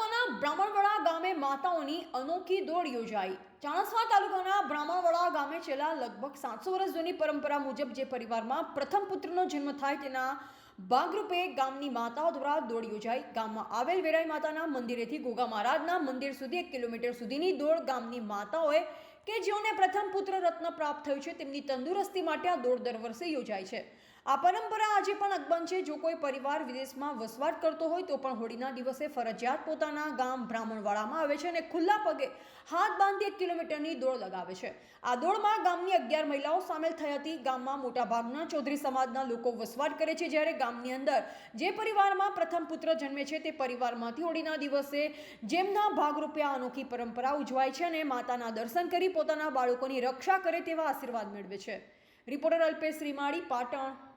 ચાણસ્માના બ્રાહ્મણવાડા ગામે માતાઓની અનોખી દોડ યોજાઈ. ચાણસ્મા તાલુકાના બ્રાહ્મણવાડા ગામે છેલ્લા લગભગ સાતસો વર્ષ જૂની પરંપરા મુજબ જે પરિવારમાં પ્રથમ પુત્રનો જન્મ થાય તેના ભાગરૂપે ગામની માતાઓ દ્વારા દોડ યોજાઈ. ગામમાં આવેલ વેરાઈ માતાના મંદિરેથી ગોગા મહારાજના મંદિર સુધી એક કિલોમીટર સુધીની દોડ ગામની માતાઓએ કે જેઓને પ્રથમ પુત્ર રત્ન પ્રાપ્ત થયું છે, તેમની તંદુરસ્તી માટે આ દોડ દર વર્ષે યોજાય છે. આ પરંપરા આજે પણ અકબંધ છે. જો કોઈ પરિવાર વિદેશમાં વસવાટ કરતો હોય, તો પણ હોળીના દિવસે ફરજિયાત પોતાના ગામ બ્રાહ્મણવાડામાં આવે છે અને ખુલ્લા પગે હાથ બાંધી એક કિલોમીટરની દોડ લગાવે છે. આ દોડમાં ગામની અગિયાર મહિલાઓ સામેલ થઈ હતી. ગામમાં મોટાભાગના ચૌધરી સમાજના લોકો વસવાટ કરે છે. જ્યારે ગામની અંદર જે પરિવારમાં પ્રથમ પુત્ર જન્મે છે, તે પરિવારમાંથી હોળીના દિવસે જેમના ભાગરૂપે આ અનોખી પરંપરા ઉજવાય છે અને માતાના દર્શન કરી પોતાના બાળકોની રક્ષા કરે તેવા આશીર્વાદ મેળવે છે. રિપોર્ટર અલ્પેશ રીમાડી પાટણ.